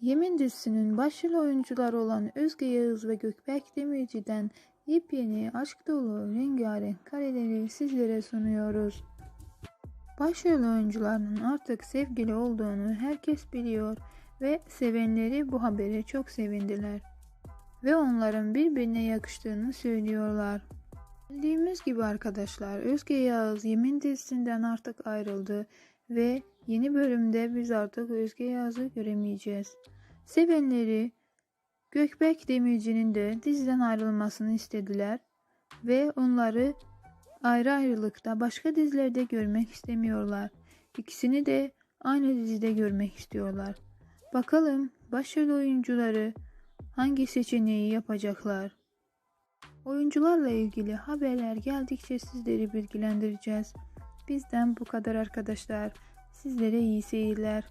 Yemin dizisinin başrol oyuncuları olan Özge Yağız ve Gökberk Demirci'den yepyeni aşk dolu rengarenk kareleri sizlere sunuyoruz. Başrol oyuncularının artık sevgili olduğunu herkes biliyor ve sevenleri bu habere çok sevindiler. Ve onların birbirine yakıştığını söylüyorlar. Bildiğimiz gibi arkadaşlar Özge Yağız Yemin dizisinden artık ayrıldı ve yeni bölümde biz artık Özge Yağız'ı göremeyeceğiz. Sevenleri Gökberk Demirci'nin de diziden ayrılmasını istediler ve onları ayrı ayrılıkta başka dizilerde görmek istemiyorlar. İkisini de aynı dizide görmek istiyorlar. Bakalım başrol oyuncuları hangi seçeneği yapacaklar? Oyuncularla ilgili haberler geldikçe sizleri bilgilendireceğiz. Bizden bu kadar arkadaşlar. Sizlere iyi seyirler.